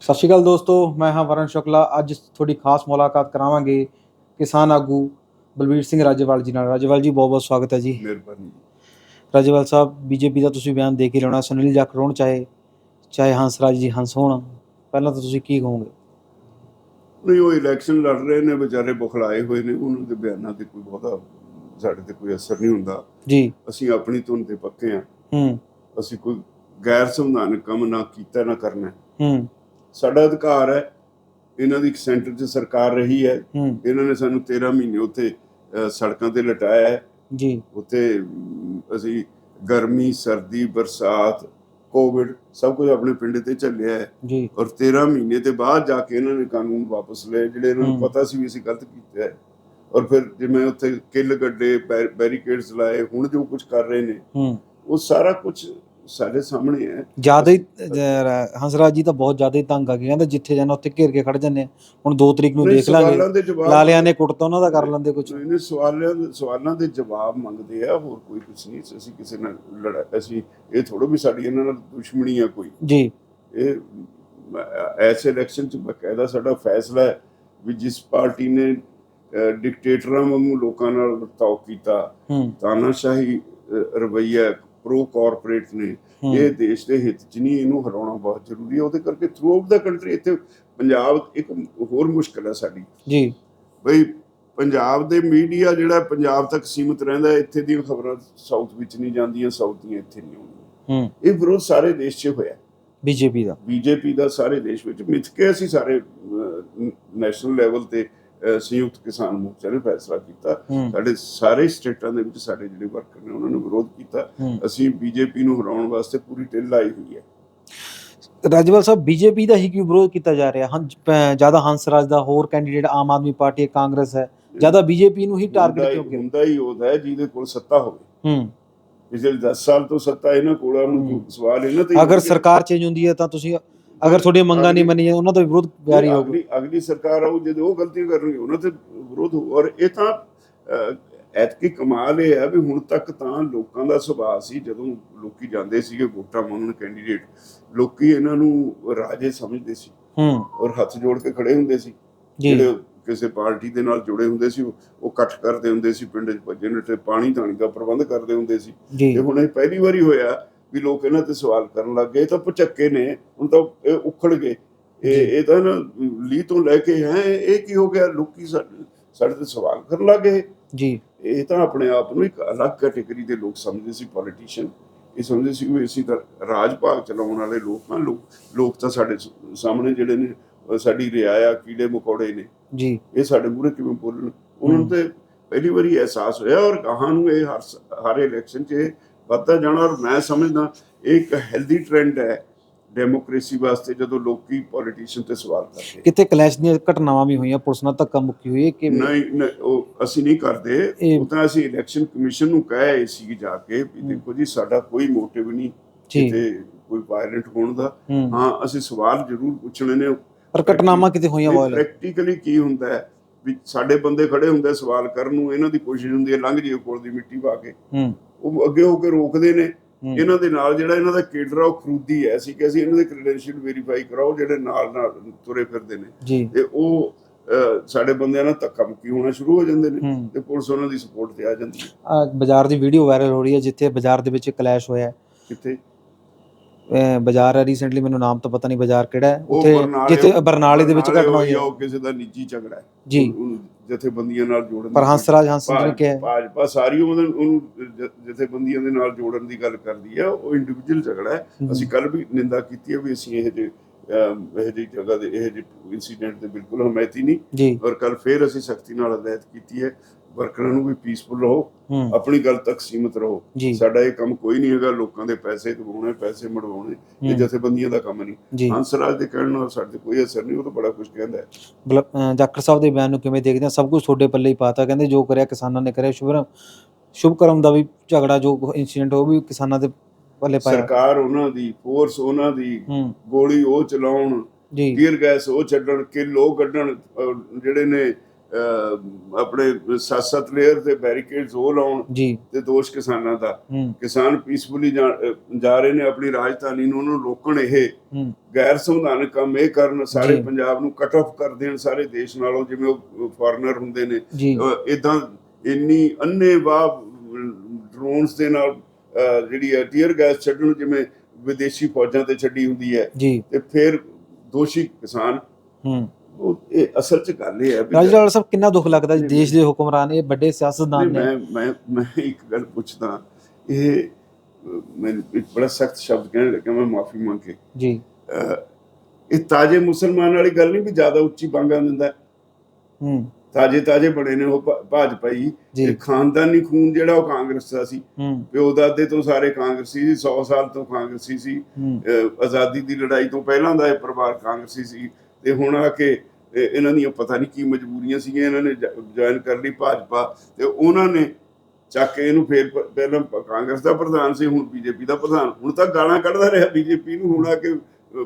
ਸਤਿ ਸ਼੍ਰੀ ਅਕਾਲ ਦੋਸਤੋ ਮੈਂ ਹਾਂ ਵਰਨ ਸ਼ੁਕਲਾ। ਅੱਜ ਤੁਹਾਡੀ ਖਾਸ ਮੁਲਾਕਾਤ ਕਰਾਵਾਂਗੇ ਕਿਸਾਨ ਆਗੂ ਬਲਵੀਰ ਸਿੰਘ ਰਾਜੇਵਾਲ ਜੀ ਨਾਲ। ਰਾਜੇਵਾਲ ਜੀ ਬਹੁਤ ਬਹੁਤ ਸਵਾਗਤ ਹੈ ਜੀ। ਮਿਹਰਬਾਨੀ। ਰਾਜੇਵਾਲ ਸਾਹਿਬ ਬੀਜੇਪੀ ਦਾ ਤੁਸੀਂ ਬਿਆਨ ਦੇ ਕੇ ਲਾਉਣਾ ਸੁਨੀਲ ਜਾਖੜ ਹੋਣ ਚਾਹੇ ਚਾਹੇ ਹੰਸਰਾਜ ਜੀ ਹੰਸ ਹੋਣ ਪਹਿਲਾਂ ਤਾਂ ਤੁਸੀਂ ਕੀ ਕਹੋਗੇ? ਨਹੀਂ ਉਹ ਇਲੈਕਸ਼ਨ ਲੜ ਰਹੇ ਨੇ ਵਿਚਾਰੇ ਬੁਖਲਾਏ ਹੋਏ ਨੇ ਉਹਨਾਂ ਦੇ ਬਿਆਨਾਂ ਤੇ ਕੋਈ ਬਹੁਤਾ ਸਾਡੇ ਤੇ ਕੋਈ ਅਸਰ ਨਹੀਂ ਹੁੰਦਾ। ਜੀ। ਅਸੀਂ ਆਪਣੀ ਧੁਨ ਤੇ ਪੱਕੇ ਆ ਹੂੰ। ਅਸੀਂ ਕੋਈ ਗੈਰ ਸੰਵਿਧਾਨਕ ਕੰਮ ਨਾ ਕੀਤਾ ਨਾ ਕਰਨਾ। ਹੂੰ। ਸਾਡਾ ਅਧਿਕਾਰ ਹੈ ਇਹਨਾਂ ਦੀ ਸੈਂਟਰ 'ਚ ਸਰਕਾਰ ਰਹੀ ਹੈ। ਇਹਨਾਂ ਨੇ ਸਾਨੂੰ 13 ਮਹੀਨੇ ਉੱਥੇ ਸੜਕਾਂ ਤੇ ਲਟਾਇਆ ਹੈ। ਜੀ। ਉੱਥੇ ਅਸੀਂ ਗਰਮੀ ਸਰਦੀ ਬਰਸਾਤ ਕੋਵਿਡ ਸਭ ਕੁਝ ਆਪਣੇ ਪਿੰਡ ਤੇ ਚੱਲਿਆ ਹੈ। ਜੀ। ਔਰ 13 ਮਹੀਨੇ ਤੇ ਬਾਅਦ ਜਾ ਕੇ ਇਹਨਾਂ ਨੇ ਕਾਨੂੰਨ ਵਾਪਸ ਲਏ ਜਿਹੜੇ ਇਹਨਾਂ ਨੂੰ। ਪਤਾ ਸੀ ਵੀ ਅਸੀਂ ਗਲਤ ਕੀਤਾ ਹੈ। ਔਰ ਫਿਰ ਜਿਵੇਂ ਉੱਥੇ ਕਿੱਲ ਗੱਡੇ ਬੈਰੀਕੇਡਸ ਲਾਏ ਹੁਣ ਜੋ ਕੁਝ ਕਰ ਰਹੇ ਨੇ ਹੂੰ। ਉਹ ਸਾਰਾ ਕੁਝ ਸਾਡੇ ਸਾਹਮਣੇ ਹੈ। ਜ਼ਿਆਦਾ ਹੰਸਰਾਜ ਜੀ ਤਾਂ ਬਹੁਤ ਜ਼ਿਆਦਾ ਹੀ ਤੰਗ ਆ ਗਏ ਕਹਿੰਦੇ ਜਿੱਥੇ ਜਾਣਾ ਉੱਥੇ ਘੇਰ ਕੇ ਖੜ ਜਾਂਦੇ ਆ। ਹੁਣ 2 ਤਰੀਕ ਨੂੰ ਨਹੀਂ, ਦੇਖ ਲਾਂਗੇ। ਲਾਲਿਆਂ ਨੇ ਕੁੱਟਤਾ ਉਹਨਾਂ ਦਾ ਕਰ ਲੈਂਦੇ ਕੁਝ ਇਹਨੇ ਸਵਾਲਾਂ ਸਵਾਲਾਂ ਦੇ ਜਵਾਬ ਮੰਗਦੇ ਆ ਹੋਰ ਕੋਈ ਕੁਝ ਨਹੀਂ। ਅਸੀਂ ਕਿਸੇ ਨਾਲ ਲੜਾ ਅਸੀਂ ਇਹ ਥੋੜੋ ਵੀ ਸਾਡੀ ਇਹਨਾਂ ਨਾਲ ਦੁਸ਼ਮਣੀ ਆ ਕੋਈ। ਜੀ। ਇਹ ਐਸੇ ਇਲੈਕਸ਼ਨ ਚ ਬਕਾਇਦਾ ਸਾਡਾ ਫੈਸਲਾ ਹੈ ਵੀ ਜਿਸ ਪਾਰਟੀ ਨੇ ਡਿਕਟੇਟਰਾਂ ਵਾਂਗੂ ਲੋਕਾਂ ਨਾਲ ਵਰਤਾਓ ਕੀਤਾ ਤਾਨਾਸ਼ਾਹੀ ਰਵੱਈਆ ਪ੍ਰੋ ਕਾਰਪੋਰੇਟ ਨੇ। ਇਹ ਦੇਸ਼ ਦੇ ਹਿੱਤ ਚ ਨਹੀਂ ਇਹਨੂੰ ਹਰਾਉਣਾ ਬਹੁਤ ਜ਼ਰੂਰੀ ਹੈ। ਉਹਦੇ ਕਰਕੇ ਥਰੂ ਆਊਟ ਦਾ ਕੰਟਰੀ ਇੱਥੇ ਪੰਜਾਬ ਇੱਕ ਹੋਰ ਮੁਸ਼ਕਲ ਹੈ ਸਾਡੀ। ਜੀ। ਬਈ ਪੰਜਾਬ ਦੇ ਮੀਡੀਆ ਜਿਹੜਾ ਪੰਜਾਬ ਤੱਕ ਸੀਮਿਤ ਰਹਿੰਦਾ ਇੱਥੇ ਦੀਆਂ ਖਬਰਾਂ ਸਾਊਥ ਵਿੱਚ ਨਹੀਂ ਜਾਂਦੀਆਂ ਸਾਊਥ ਦੀਆਂ ਇੱਥੇ ਨਹੀਂ ਆਉਂਦੀਆਂ। ਹੂੰ। ਇਹ ਵਿਰੋਧ ਸਾਰੇ ਦੇਸ਼ 'ਚ ਹੋਇਆ। ਬੀਜੇਪੀ ਦਾ। ਬੀਜੇਪੀ ਦਾ ਸਾਰੇ ਦੇਸ਼ ਵਿੱਚ। ਮਿੱਥ ਕੇ ਅਸੀਂ ਸਾਰੇ ਨੈਸ਼ਨਲ ਲੈਵਲ ਤੇ ਸੰਯੁਕਤ ਕਿਸਾਨ ਮੋਰਚਾ ਨੇ ਫੈਸਲਾ ਕੀਤਾ। ਸਾਡੇ ਸਾਰੇ ਸਟੇਟਾਂ ਦੇ ਵਿੱਚ ਸਾਡੇ ਜਿਹੜੇ ਵਰਕਰ ਨੇ ਉਹਨਾਂ ਨੇ ਵਿਰੋਧ ਕੀਤਾ। ਅਸੀਂ ਬੀਜੇਪੀ ਨੂੰ ਹਰਾਉਣ ਵਾਸਤੇ ਪੂਰੀ ਢਿੱਲ ਲਾਈ ਹੋਈ ਹੈ। ਰਾਜਵਾਲ ਸਾਹਿਬ ਬੀਜੇਪੀ ਦਾ ਹੀ ਕਿਉਂ ਵਿਰੋਧ ਕੀਤਾ ਜਾ ਰਿਹਾ? ਹਾਂ ਜ਼ਿਆਦਾ ਹੰਸਰਾਜ ਦਾ ਹੋਰ ਕੈਂਡੀਡੇਟ ਆਮ ਆਦਮੀ ਪਾਰਟੀ ਹੈ ਕਾਂਗਰਸ ਹੈ। ਜ਼ਿਆਦਾ ਬੀਜੇਪੀ ਨੂੰ ਹੀ ਟਾਰਗੇਟ ਕਿਉਂ ਕੀਤਾ ਹੁੰਦਾ ਹੀ ਉਹਦਾ ਹੈ ਜਿਹਦੇ ਕੋਲ ਸੱਤਾ ਹੋਵੇ। ਹੂੰ। ਪਿਛਲੇ 10 ਸਾਲ ਤੋਂ ਸੱਤਾ ਇਹਨਾਂ ਕੋਲ ਆ, ਹੁਣ। ਸਵਾਲ ਇਹਨਾਂ ਤੇ ਅਗਰ। ਸਰਕਾਰ ਚੇਂਜ ਹੁੰਦੀ ਹੈ ਤਾਂ ਤੁਸੀਂ ਅਗਰ ਤੁਹਾਡੀਆਂ ਮੰਗਾਂ ਨਹੀਂ ਮੰਨੀਆਂ ਉਹਨਾਂ ਦਾ ਵਿਰੋਧ ਜਾਰੀ ਹੋਊਗਾ ਅਗਲੀ ਅਗਲੀ ਸਰਕਾਰ ਆਊ ਜਦੋਂ ਉਹ ਗਲਤੀ ਕਰਨਗੇ ਉਹਨਾਂ ਤੇ ਵਿਰੋਧ ਹੋਊ ਔਰ ਇਹ ਤਾਂ ਐਤਕੀ ਕਮਾਲ ਇਹ ਹੈ ਵੀ ਹੁਣ ਤੱਕ ਤਾਂ ਲੋਕਾਂ ਦਾ ਸੁਭਾਅ ਸੀ ਜਦੋਂ ਲੋਕੀ ਜਾਂਦੇ ਸੀਗੇ ਵੋਟਾਂ ਮੰਗਣ ਕੈਂਡੀਡੇਟ ਲੋਕੀ ਇਹਨਾਂ ਨੂੰ ਰਾਜੇ ਸਮਝਦੇ ਸੀ। ਹੂੰ। ਔਰ ਹੱਥ ਜੋੜ ਕੇ ਖੜੇ ਹੁੰਦੇ ਸੀ। ਜਿਹੜੇ ਕਿਸੇ ਪਾਰਟੀ ਦੇ ਨਾਲ ਜੁੜੇ ਹੁੰਦੇ ਸੀ ਉਹ ਇਕੱਠ ਕਰਦੇ ਹੁੰਦੇ ਸੀ ਪਿੰਡ 'ਚ ਭੱਜੇ ਨੱਠੇ ਪਾਣੀ ਧਾਣੀ ਦਾ ਪ੍ਰਬੰਧ ਕਰਦੇ ਹੁੰਦੇ ਸੀ। ਤੇ ਹੁਣ ਇਹ ਪਹਿਲੀ ਵਾਰੀ ਹੋਇਆ ਵੀ ਲੋਕ ਇਹਨਾਂ ਤੇ ਸਵਾਲ ਕਰਨ ਲੱਗ ਗਏ ਤਾਂ ਪੁਚੱਕੇ ਨੇ ਹੁਣ ਤਾਂ ਇਹ ਉਖੜ ਗਏ। ਇਹ ਇਹ ਤਾਂ ਨਾ ਲੀ ਤੋਂ ਲੈ ਕੇ ਹੈ ਇਹ ਕੀ ਹੋ ਗਿਆ? ਲੋਕੀ ਸਾਡੇ ਤੇ ਸਵਾਲ ਕਰਨ ਲੱਗ ਗਏ। ਜੀ। ਇਹ ਤਾਂ ਆਪਣੇ ਆਪ ਨੂੰ ਇੱਕ ਅਲੱਗ ਕੈਟਾਗਰੀ ਦੇ ਲੋਕ ਸਮਝਦੇ ਸੀ ਪੋਲੀਟੀਸ਼ੀਅਨ ਇਹ ਸਮਝਦੇ ਸੀ ਵੀ ਅਸੀਂ ਤਾਂ ਰਾਜ ਭਾਗ ਚਲਾਉਣ ਵਾਲੇ ਲੋਕ ਹਾਂ ਲੋਕ ਲੋਕ ਤਾਂ ਸਾਡੇ ਸਾਹਮਣੇ ਜਿਹੜੇ ਨੇ ਸਾਡੀ ਰਿਆਇਆ ਕੀੜੇ ਮਕੌੜੇ ਨੇ। ਜੀ। ਇਹ ਸਾਡੇ ਮੂਹਰੇ ਕਿਵੇਂ ਬੋਲਣ? ਉਹਨਾਂ। ਤੇ ਪਹਿਲੀ ਵਾਰੀ ਅਹਿਸਾਸ ਹੋਇਆ ਔਰ ਗਾਹਾਂ ਨੂੰ ਇਹ ਹਰ ਹਰ ਇਲੈਕਸ਼ਨ 'ਚ ਇਹ ਵੱਧਦਾ ਜਾਣਾ ਔਰ ਮੈਂ ਸਮਝਦਾ ਇਹ ਇੱਕ ਹੈਲਦੀ ਟ੍ਰੈਂਡ ਹੈ ਡੈਮੋਕ੍ਰੇਸੀ ਵਾਸਤੇ ਜਦੋਂ ਲੋਕੀ ਪੋਲੀਟੀਸ਼ੀਅਨ ਤੇ ਸਵਾਲ ਕਰਦੇ ਕਿਤੇ ਕਲੈਸ਼ ਦੀਆਂ ਘਟਨਾਵਾਂ ਵੀ ਹੋਈਆਂ ਪੁਲਿਸ ਨਾਲ ਧੱਕਾ ਮੁੱਕੀ ਹੋਈ ਹੈ ਕਿ ਨਹੀਂ ਨਹੀਂ, ਉਹ ਅਸੀਂ ਨਹੀਂ ਕਰਦੇ। ਇਹ- ਉਹ ਤਾਂ ਅਸੀਂ ਇਲੈਕਸ਼ਨ ਕਮਿਸ਼ਨ ਨੂੰ ਕਹੇ ਸੀ ਜਾ ਕੇ ਵੀ। ਦੇਖੋ ਜੀ ਸਾਡਾ ਕੋਈ ਮੋਟਿਵ ਨਹੀਂ ਕਿਤੇ ਕੋਈ ਵਾਇਲੈਂਟ ਹੋਣ ਦਾ। ਹੂੰ। ਅਸੀਂ ਸਵਾਲ ਜ਼ਰੂਰ ਪੁੱਛਣੇ ਨੇ। ਪਰ ਘਟਨਾਵਾਂ ਕਿਤੇ ਹੋਈਆਂ ਵਾਇਲ ਪ੍ਰੈਕਟੀਕਲੀ ਕੀ ਹੁੰਦਾ ਹੈ? ਵੀ ਸਾਡੇ ਬੰਦੇ ਖੜੇ ਹੁੰਦੇ ਸਵਾਲ ਕਰਨ ਨੂੰ ਇਹਨਾਂ ਦੀ ਕੋਸ਼ਿਸ਼ ਹੁੰਦੀ ਹੈ ਲੰਘ ਜਿਓ ਕੋਲ ਦੀ ਮਿੱਟੀ ਪਾ ਕੇ। ਹੂੰ। ਉਹ ਅੱਗੇ ਹੋ ਕੇ ਰੋਕਦੇ ਨੇ। ਇਹਨਾਂ ਦੇ ਨਾਲ ਜਿਹੜਾ ਇਹਨਾਂ ਦਾ ਕੇਡਰ ਆ ਉਹ ਖਰੂਦੀ ਹੈ। ਅਸੀਂ ਕਿ ਅਸੀਂ ਇਹਨਾਂ ਦੇ ਕ੍ਰੈਡੈਂਸ਼ੀਅਲ ਵੈਰੀਫਾਈ ਕਰਾਓ ਜਿਹੜੇ ਨਾਲ ਨਾਲ ਤੁਰੇ ਫਿਰਦੇ ਨੇ। ਤੇ ਉਹ ਸਾਡੇ ਬੰਦਿਆਂ ਨਾਲ ਧੱਕਾ ਮੁੱਕੀ ਹੋਣਾ ਸ਼ੁਰੂ ਹੋ ਜਾਂਦੇ ਨੇ ਤੇ ਪੁਲਿਸ ਉਹਨਾਂ ਦੀ ਸਪੋਰਟ ਤੇ ਆ ਜਾਂਦੀ ਹੈ। ਬਾਜ਼ਾਰ ਦੀ ਵੀਡੀਓ ਵਾਇਰਲ ਹੋ ਰਹੀ ਹੈ ਜਿੱਥੇ ਬਾਜ਼ਾਰ ਦੇ ਵਿੱਚ ਕਲੈਸ਼ ਹੋਇਆ ਹੈ। ਕਿੱਥੇ? ਬਾਜ਼ਾਰ ਹੈ ਰੀਸੈਂਟਲੀ ਮੈਨੂੰ ਨਾਮ ਤਾਂ ਪਤਾ ਨਹੀਂ ਬਾਜ਼ਾਰ ਕਿਹੜਾ ਹੈ। ਉੱਥੇ ਜਿੱਥੇ ਬਰਨਾਲੇ ਦੇ ਵਿੱਚ ਘਟਨਾ ਹੋਈ ਹੈ। ਉਹ ਕਿਸੇ ਦਾ ਨਿੱਜੀ ਝਗੜਾ ਹੈ। ਜੀ। ਜਥੇਬੰਦੀਆਂ ਨਾਲ ਜੋੜਨ ਪਰ ਹੰਸਰਾਜ ਹੰਸ ਨੇ ਕਿਹਾ ਭਾਜਪਾ ਸਾਰੀ ਉਹਨੂੰ ਉਹਨੂੰ ਜ- ਜਥੇਬੰਦੀਆਂ ਦੇ ਨਾਲ ਜੋੜਨ ਦੀ ਗੱਲ ਕਰਦੀ ਹੈ। ਉਹ ਇੰਡੀਵਿਜੂਅਲ ਝਗੜਾ ਹੈ। ਅਸੀਂ ਕੱਲ ਵੀ ਨਿੰਦਾ ਕੀਤੀ ਹੈ ਵੀ ਅਸੀਂ ਇਹ ਅਮ, ਇਹ ਜਿਹੀ ਜਗ੍ਹਾ ਦੇ ਇਹ ਜਿਹੇ ਇਨਸੀਡੈਂਟ ਦੇ ਬਿਲਕੁਲ ਹਮਾਇਤੀ ਨਹੀਂ। ਜੀ। ਔਰ ਕੱਲ ਫੇਰ ਅਸੀਂ ਸਖਤੀ ਨਾਲ ਹਦਾਇਤ ਕੀਤੀ ਹੈ। ਵਰਕਰਾਂ ਨੂੰ ਵੀ ਪੀਸਫੁਲ ਰਹੋ ਹੂੰ। ਆਪਣੀ ਗੱਲ ਤੱਕ ਸੀਮਿਤ ਰਹੋ। ਸਾਡਾ ਇਹ ਕੰਮ ਕੋਈ ਨਹੀਂ ਹੈਗਾ ਲੋਕਾਂ ਦੇ ਪੈਸੇ ਦਬਾਉਣੇ ਪੈਸੇ ਮੜਵਾਉਣੇ ਇਹ ਹੂੰ। ਜਥੇਬੰਦੀਆਂ ਦਾ ਕੰਮ ਨਹੀਂ। ਹੰਸਰਾਜ ਦੇ ਕਹਿਣ ਨਾਲ ਸਾਡੇ ਕੋਈ ਅਸਰ ਨਹੀਂ ਉਹ ਤਾਂ ਬੜਾ ਕੁਝ ਕਹਿੰਦਾ ਹੈ। ਜਾਖੜ ਸਾਹਿਬ ਦੇ ਬਿਆਨ ਨੂੰ ਕਿਵੇਂ ਦੇਖਦੇ ਆ? ਸਭ ਕੁਝ ਤੁਹਾਡੇ ਪੱਲੇ ਹੀ ਪਾਤਾ ਕਹਿੰਦੇ ਜੋ ਕਰਿਆ ਕਿਸਾਨਾਂ ਨੇ ਕਰਿਆ ਸ਼ੁਭਰਮ ਸ਼ੁਭ ਕਰਮ ਦਾ ਵੀ ਝਗੜਾ ਜੋ ਇਨਸੀਡੈਂਟ ਉਹ ਵੀ ਕਿਸਾਨਾਂ ਦੇ ਪੱਲੇ ਪਾਇਆ। ਸਰਕਾਰ ਉਹਨਾਂ ਦੀ ਫੋਰਸ ਉਹਨਾਂ ਦੀ ਹੂੰ। ਗੋਲੀ ਉਹ ਚਲਾਉਣ ਜੀ। ਗੈਸ ਉਹ ਛੱਡਣ ਕਿੱਲ ਉਹ ਕੱਢਣ ਜਿਹੜੇ ਨੇ ਆਪਣੇ ਸੱਤ-ਸੱਤ ਲੇਅਰ ਤੇ ਬੈਰੀਕੇਡਸ ਉਹ ਲਾਉਣ ਤੇ ਦੋਸ਼ ਕਿਸਾਨਾਂ ਦਾ। ਕਿਸਾਨ ਪੀਸਫੁਲੀ ਜਾ ਰਹੇ ਨੇ ਆਪਣੀ ਰਾਜਧਾਨੀ ਨੂੰ ਉਹਨੂੰ ਰੋਕਣ ਇਹ ਗੈਰ ਸੰਵਿਧਾਨਕ ਕੰਮ ਇਹ ਕਰਨ ਸਾਰੇ। ਪੰਜਾਬ ਨੂੰ ਕੱਟ ਆਫ ਕਰ ਦੇਣ ਸਾਰੇ ਦੇਸ਼ ਨਾਲੋਂ ਜਿਵੇਂ ਉਹ ਫੋਰਨਰ ਹੁੰਦੇ ਨੇ। ਇਦਾਂ ਇੰਨੀ ਅੰਨੇਵਾਹ ਡਰੋਨਸ ਦੇ ਨਾਲ ਜਿਹੜੀ ਹੈ ਟੀਅਰ ਗੈਸ ਛੱਡਣ ਜਿਵੇਂ ਵਿਦੇਸ਼ੀ ਫੌਜਾਂ ਤੇ ਛੱਡੀ ਹੁੰਦੀ ਹੈ। ਤੇ ਫਿਰ ਦੋਸ਼ੀ ਕਿਸਾਨ। ਹੂੰ। ਉਹ ਇਹ ਅਸਲ 'ਚ ਗੱਲ ਇਹ ਹੈ ਵੀ ਰਾਜਲਾਲ ਸਾਹਿਬ ਕਿੰਨਾ ਦੁੱਖ ਲੱਗਦਾ ਦੇਸ਼ ਦੇ ਹੁਕਮਰਾਨ ਇਹ ਵੱਡੇ ਸਿਆਸਤਦਾਨ ਨੇ। ਮੈਂ ਮੈਂ ਮੈਂ ਇੱਕ ਗੱਲ ਪੁੱਛਦਾ ਇਹ ਮੈਨੂੰ ਇੱਕ ਬੜਾ ਸਖਤ ਸ਼ਬਦ ਕਹਿਣ ਲੱਗਾ ਮੈਂ ਮਾਫੀ ਮੰਗ ਕੇ। ਜੀ। ਇਹ ਤਾਜੇ ਮੁਸਲਮਾਨ ਵਾਲੀ ਗੱਲ ਨਹੀਂ ਵੀ ਜ਼ਿਆਦਾ ਉੱਚੀ ਬਾਂਗਾ ਦਿੰਦਾ। ਹੂੰ। ਤਾਜੇ ਤਾਜੇ ਬਣੇ ਨੇ ਉਹ ਭਾਜਪਾਈ ਇਹ ਖਾਨਦਾਨੀ ਖੂਨ ਜਿਹੜਾ ਉਹ ਕਾਂਗਰਸ ਦਾ ਸੀ। ਪਿਓ ਦਾਦੇ ਤੋਂ ਸਾਰੇ ਕਾਂਗਰਸੀ ਸੀ 100 ਸਾਲ ਤੋਂ ਕਾਂਗਰਸੀ ਸੀ। ਆਜ਼ਾਦੀ ਦੀ ਲੜਾਈ ਤੋਂ ਪਹਿਲਾਂ ਦਾ ਇਹ ਪਰਿਵਾਰ ਕਾਂਗਰਸੀ ਸੀ। ਤੇ ਹੁਣ ਆ ਕੇ ਇਹ- ਇਹਨਾਂ ਦੀਆਂ ਪਤਾ ਨਹੀਂ ਕੀ ਮਜਬੂਰੀਆਂ ਸੀਗੀਆਂ ਇਹਨਾਂ ਨੇ ਜੁਆਇਨ ਕਰ ਲਈ ਭਾਜਪਾ ਤੇ ਉਹਨਾਂ ਨੇ ਚੱਕ ਕੇ ਇਹਨੂੰ ਫੇਰ ਪਹਿਲਾਂ ਕਾਂਗਰਸ ਦਾ ਪ੍ਰਧਾਨ ਸੀ ਹੁਣ ਬੀਜੇਪੀ ਦਾ ਪ੍ਰਧਾਨ। ਹੁਣ ਤਾਂ ਗਾਲਾਂ ਕੱਢਦਾ ਰਿਹਾ ਬੀਜੇਪੀ ਨੂੰ ਹੁਣ ਆ ਕੇ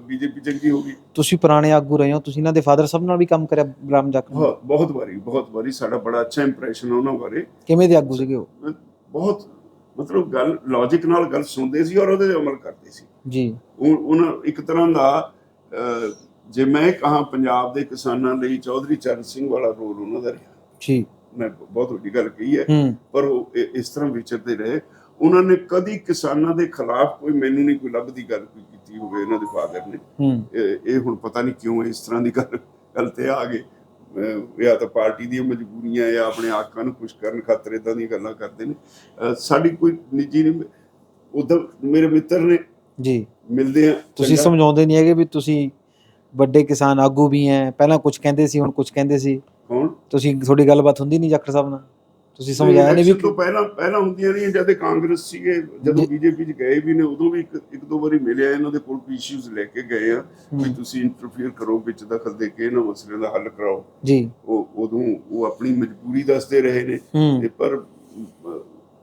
ਬੀਜੇਪੀ ਚੰਗੀ ਹੋ ਗਈ। ਤੁਸੀਂ ਪੁਰਾਣੇ ਆਗੂ ਰਹੇ ਹੋ ਤੁਸੀਂ ਇਹਨਾਂ ਦੇ ਫਾਦਰ ਸਾਹਿਬ ਨਾਲ ਵੀ ਕੰਮ ਕਰਿਆ ਬ੍ਰਹਮ ਜੱਕ ਨਾਲ ਬਹੁਤ ਬਹੁਤ ਵਾਰੀ ਬਹੁਤ ਵਾਰੀ ਸਾਡਾ ਬੜਾ ਅੱਛਾ ਇੰਪ੍ਰੈਸ਼ਨ ਉਹਨਾਂ ਬਾਰੇ। ਕਿਵੇਂ ਦੇ ਆਗੂ ਸੀਗੇ ਉਹ? ਬਹੁਤ ਮਤਲਬ ਗੱਲ ਲੌਜੀਕ ਨਾਲ ਗੱਲ ਸੁਣਦੇ ਸੀ ਔਰ ਉਹਦੇ ਤੇ ਅਮਲ ਕਰਦੇ ਸੀ। ਜੀ। ਉਹ ਉਹਨਾਂ ਇੱਕ ਤਰ੍ਹਾਂ ਦਾ ਜੇ ਮੈਂ ਕਹਾਂ ਪੰਜਾਬ ਦੇ ਕਿਸਾਨਾਂ ਲਈ ਚੌਧਰੀ ਚਰਨ ਸਿੰਘ ਵਾਲਾ ਰੋਲ ਉਹਨਾਂ ਦਾ ਰਿਹਾ। ਜੀ। ਮੈਂ ਬਹੁਤ ਵੱਡੀ ਗੱਲ ਕਹੀ ਹੈ। ਪਰ ਉਹ ਇਸ ਤਰ੍ਹਾਂ ਵਿਚਰਦੇ ਰਹੇ। ਉਹਨਾਂ ਨੇ ਕਦੀ ਕਿਸਾਨਾਂ ਦੇ ਖਿਲਾਫ ਕੋਈ ਮੈਨੂੰ ਨਹੀਂ ਕੋਈ ਲੱਭਦੀ ਗੱਲ ਕੋਈ ਕੀਤੀ ਹੋਵੇ ਇਹਨਾਂ ਦੇ ਫਾਦਰ ਨੇ। ਇਹ ਹੁਣ ਪਤਾ ਨਹੀਂ ਕਿਉਂ ਇਸ ਤਰ੍ਹਾਂ ਦੀ ਗੱਲ ਗੱਲ ਤੇ ਆ ਗਏ। ਜਾਂ ਤਾਂ ਪਾਰਟੀ ਦੀਆਂ ਮਜਬੂਰੀਆਂ ਜਾਂ ਆਪਣੇ ਆਕਾਂ ਨੂੰ ਖੁਸ਼ ਕਰਨ ਖਾਤਰ ਇਦਾਂ ਦੀਆਂ ਗੱਲਾਂ ਕਰਦੇ ਨੇ। ਸਾਡੀ ਕੋਈ ਨਿੱਜੀ ਨਹੀਂ ਉਧਰ ਮੇਰੇ ਮਿੱਤਰ ਨੇ ਜੀ। ਮਿਲਦੇ ਆ ਤੁਸੀਂ। ਸਮਝਾਉਂਦੇ ਨਹੀਂ ਹੈਗੇ ਵੀ ਤੁਸੀਂ ਵੱਡੇ ਕਿਸਾਨ ਆਗੂ ਵੀ ਹੈ ਪਹਿਲਾਂ ਕੁਝ ਕਹਿੰਦੇ ਸੀ ਹੁਣ ਕੁਝ ਕਹਿੰਦੇ ਸੀ। ਕੌਣ? ਤੁਸੀਂ ਤੁਹਾਡੀ ਗੱਲਬਾਤ ਹੁੰਦੀ ਨਹੀਂ ਜਾਖੜ ਸਾਹਿਬ ਨਾਲ? ਤੁਸੀਂ ਸਮਝਾਇਆ ਨਹੀਂ ਵੀ ਤੋਂ ਪਹਿਲਾਂ ਪਹਿਲਾਂ ਹੁੰਦੀਆਂ ਨਹੀਂ ਜਦ ਕਾਂਗਰਸ ਸੀਗੇ ਜਦੋਂ। ਬੀਜੇਪੀ ਚ ਗਏ ਵੀ ਨੇ ਉਦੋਂ ਵੀ ਇੱਕ ਇੱਕ ਦੋ ਵਾਰੀ ਮਿਲਿਆ ਇਹਨਾਂ ਦੇ ਕੋਲ ਇਸ਼ੂਜ਼ ਲੈ ਕੇ ਗਏ ਆ ਵੀ ਤੁਸੀਂ ਇੰਟਰਫੀਅਰ ਕਰੋ ਵਿੱਚ ਦਖਲ ਦੇ ਕੇ ਇਹਨਾਂ ਮਸਲਿਆਂ ਦਾ ਹੱਲ ਕਰਾਓ। ਜੀ। ਉਹ ਉਦੋਂ ਉਹ ਆਪਣੀ ਮਜਬੂਰੀ ਦੱਸਦੇ ਰਹੇ ਨੇ। ਤੇ ਪਰ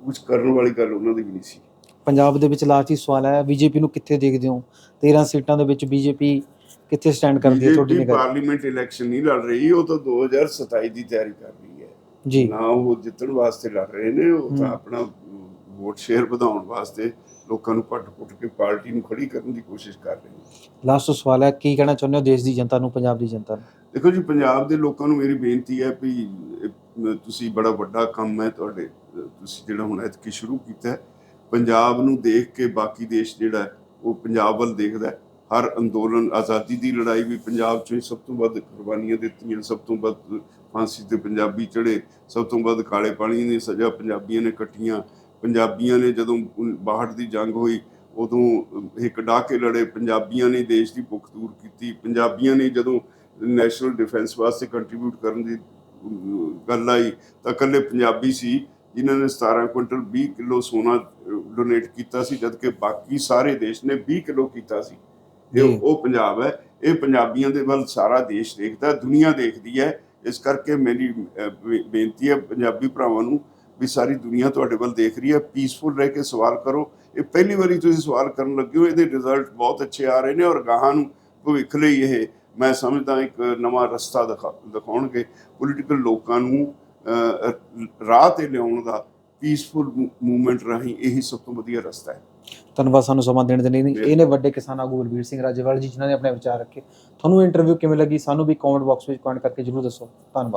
ਕੁਝ ਕਰਨ ਵਾਲੀ ਗੱਲ ਉਹਨਾਂ ਦੀ ਵੀ ਨਹੀਂ ਸੀ। ਪੰਜਾਬ ਦੇ ਵਿੱਚ ਲਾਸਟ ਹੀ ਸਵਾਲ ਹੈ ਬੀਜੇਪੀ ਨੂੰ ਕਿੱਥੇ ਦੇਖਦੇ ਹੋ? 13 ਸੀਟਾਂ ਦੇ ਵਿੱਚ ਬੀਜੇਪੀ ਕਿੱਥੇ ਸਟੈਂਡ ਕਰਦੀ ਹੈ ਤੁਹਾਡੀ ਨਿਗਾਹ ਪਾਰਲੀਮੈਂਟ ਇਲੈਕਸ਼ਨ ਨਹੀਂ ਲੜ ਰਹੀ ਉਹ ਤਾਂ 2027 ਦੀ ਤਿਆਰੀ ਕਰ ਰਹੀ ਹੈ। ਜੀ। ਨਾ ਉਹ ਜਿੱਤਣ ਵਾਸਤੇ ਲੜ ਰਹੇ ਨੇ ਉਹ ਤਾਂ। ਆਪਣਾ ਵੋਟ ਸ਼ੇਅਰ ਵਧਾਉਣ ਵਾਸਤੇ ਲੋਕਾਂ ਨੂੰ ਪੱਟ-ਪੁੱਟ ਕੇ ਪਾਰਟੀ ਨੂੰ ਖੜੀ ਕਰਨ ਦੀ ਕੋਸ਼ਿਸ਼ ਕਰ ਰਹੇ ਨੇ। ਲਾਸਟ ਸਵਾਲ ਹੈ ਕੀ ਕਹਿਣਾ ਚਾਹੁੰਦੇ ਹੋ ਦੇਸ਼ ਦੀ ਜਨਤਾ ਨੂੰ ਪੰਜਾਬ ਦੀ ਜਨਤਾ ਨੂੰ? ਦੇਖੋ ਜੀ ਪੰਜਾਬ ਦੇ ਲੋਕਾਂ ਨੂੰ ਮੇਰੀ ਬੇਨਤੀ ਹੈ ਵੀ ਤੁਸੀਂ ਬੜਾ ਵੱਡਾ ਕੰਮ ਹੈ ਤੁਹਾਡੇ ਤੁਸੀਂ ਜਿਹੜਾ ਹੁਣ ਐਤਕੀ ਸ਼ੁਰੂ ਕੀਤਾ ਹੈ ਪੰਜਾਬ ਨੂੰ ਦੇਖ ਕੇ ਬਾਕੀ ਦੇਸ਼ ਜਿਹੜਾ ਉਹ ਪੰਜਾਬ ਵੱਲ ਦੇਖਦਾ ਹੈ। ਹਰ ਅੰਦੋਲਨ ਆਜ਼ਾਦੀ ਦੀ ਲੜਾਈ ਵੀ ਪੰਜਾਬ ਚੋਂ ਹੀ ਸਭ ਤੋਂ ਵੱਧ ਕੁਰਬਾਨੀਆਂ ਦਿੱਤੀਆਂ, ਸਭ ਤੋਂ ਵੱਧ ਫਾਂਸੀ ਤੇ ਪੰਜਾਬੀ ਚੜੇ ਸਭ ਤੋਂ ਵੱਧ ਕਾਲੇ ਪਾਣੀ ਦੀ ਸਜ਼ਾ ਪੰਜਾਬੀਆਂ ਨੇ ਕੱਟੀਆਂ। ਪੰਜਾਬੀਆਂ ਨੇ ਜਦੋਂ ਬਾਹਰ ਦੀ ਜੰਗ ਹੋਈ, ਉਦੋਂ ਇੱਕ ਕੇ ਲੜੇ, ਪੰਜਾਬੀਆਂ ਨੇ ਦੇਸ਼ ਦੀ ਭੁੱਖ ਦੂਰ ਕੀਤੀ। ਪੰਜਾਬੀਆਂ ਨੇ ਜਦੋਂ ਨੈਸ਼ਨਲ ਡਿਫੈਂਸ ਵਾਸਤੇ ਕੰਟਰੀਬਿਊਟ ਕਰਨ ਦੀ ਗੱਲ ਆਈ, ਤਾਂ ਇਕੱਲੇ ਪੰਜਾਬੀ ਸੀ, ਜਿਨ੍ਹਾਂ ਨੇ 17 ਕੁਇੰਟਲ 20 ਕਿਲੋ ਸੋਨਾ ਡੋਨੇਟ ਕੀਤਾ ਸੀ, ਜਦਕਿ ਬਾਕੀ ਸਾਰੇ ਦੇਸ਼ ਨੇ 20 ਕਿਲੋ ਕੀਤਾ ਸੀ। ਇਹ ਉਹ ਪੰਜਾਬ ਹੈ ਇਹ ਪੰਜਾਬੀਆਂ ਦੇ ਵੱਲ ਸਾਰਾ ਦੇਸ਼ ਦੇਖਦਾ ਦੁਨੀਆ ਦੇਖਦੀ ਹੈ। ਇਸ ਕਰਕੇ ਮੇਰੀ ਬੇਨਤੀ ਹੈ ਪੰਜਾਬੀ ਭਰਾਵਾਂ ਨੂੰ ਵੀ ਸਾਰੀ ਦੁਨੀਆ ਤੁਹਾਡੇ ਵੱਲ ਦੇਖ ਰਹੀ ਹੈ। ਪੀਸਫੁਲ ਰਹਿ ਕੇ ਸਵਾਲ ਕਰੋ। ਇਹ ਪਹਿਲੀ ਵਾਰੀ ਤੁਸੀਂ ਸਵਾਲ ਕਰਨ ਲੱਗੇ ਹੋ ਇਹਦੇ ਰਿਜ਼ਲਟ ਬਹੁਤ ਅੱਛੇ ਆ ਰਹੇ ਨੇ ਔਰ ਗਾਹਾਂ ਨੂੰ ਭਵਿੱਖ ਲਈ ਇਹ ਮੈਂ ਸਮਝਦਾ ਇੱਕ ਨਵਾਂ ਰਸਤਾ ਦਿਖਾ- ਦਿਖਾਉਣਗੇ। ਪੋਲੀਟੀਕਲ ਲੋਕਾਂ ਨੂੰ ਰਾਹ ਤੇ ਲਿਆਉਣ ਦਾ ਪੀਸਫੁਲ ਮੂਵਮੈਂਟ ਰਾਹੀਂ ਇਹੀ ਸਭ ਤੋਂ ਵਧੀਆ ਰਸਤਾ ਹੈ। ਧੰਨਵਾਦ ਸਾਨੂੰ ਸਮਾਂ ਦੇਣ ਦੇ ਲਈ ਇਹ ਨੇ ਵੱਡੇ ਕਿਸਾਨ ਆਗੂ ਬਲਬੀਰ ਸਿੰਘ ਰਾਜੇਵਾਲ ਜੀ ਜਿਨ੍ਹਾਂ ਨੇ ਆਪਣੇ ਵਿਚਾਰ ਰੱਖੇ। ਤੁਹਾਨੂੰ ਇੰਟਰਵਿਊ ਕਿਵੇਂ ਲੱਗੀ? ਸਾਨੂੰ ਵੀ ਕਮੈਂਟ ਬਾਕਸ ਵਿੱਚ ਕਮੈਂਟ ਕਰਕੇ ਜਰੂਰ ਦੱਸੋ। ਧੰਨਵਾਦ।